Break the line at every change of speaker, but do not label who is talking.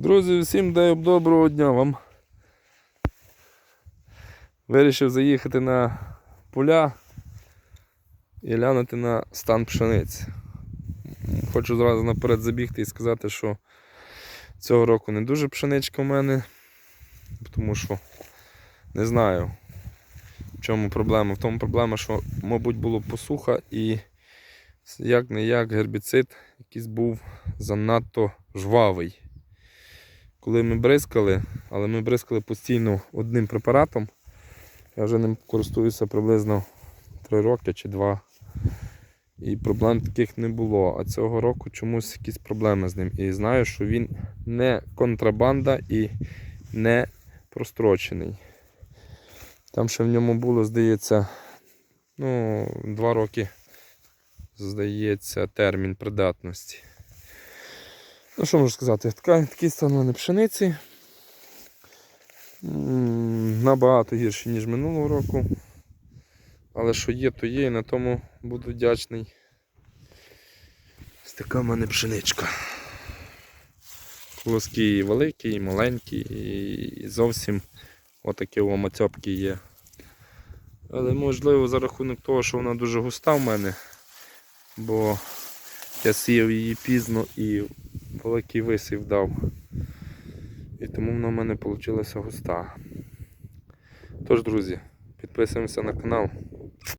Друзі, всім дай доброго дня вам. Вирішив заїхати на поля і глянути на стан пшениці. Хочу зразу наперед забігти і сказати, що цього року не дуже пшеничка в мене, тому що не знаю, в чому проблема. В тому проблема, що, мабуть, було посуха і як не як гербіцид якийсь був занадто жвавий. Коли ми бризкали, але ми бризкали постійно одним препаратом, я вже ним користуюся приблизно 3 роки чи 2. І проблем таких не було. А цього року чомусь якісь проблеми з ним. І знаю, що він не контрабанда і не прострочений. Там ще в ньому було, здається, ну, 2 роки, здається, термін придатності. Ну, що можу сказати? Така, такий стан пшениці. Набагато гірше, ніж минулого року. Але що є, то є, і на тому буду вдячний. Ось така в мене пшеничка. Колоски і великі, і маленькі, і зовсім отакі о мацьопки є. Але можливо за рахунок того, що вона дуже густа в мене, бо я сіяв її пізно і великий висів дав. І тому вона в мене вийшла густа. Тож, друзі, підписуємося на канал.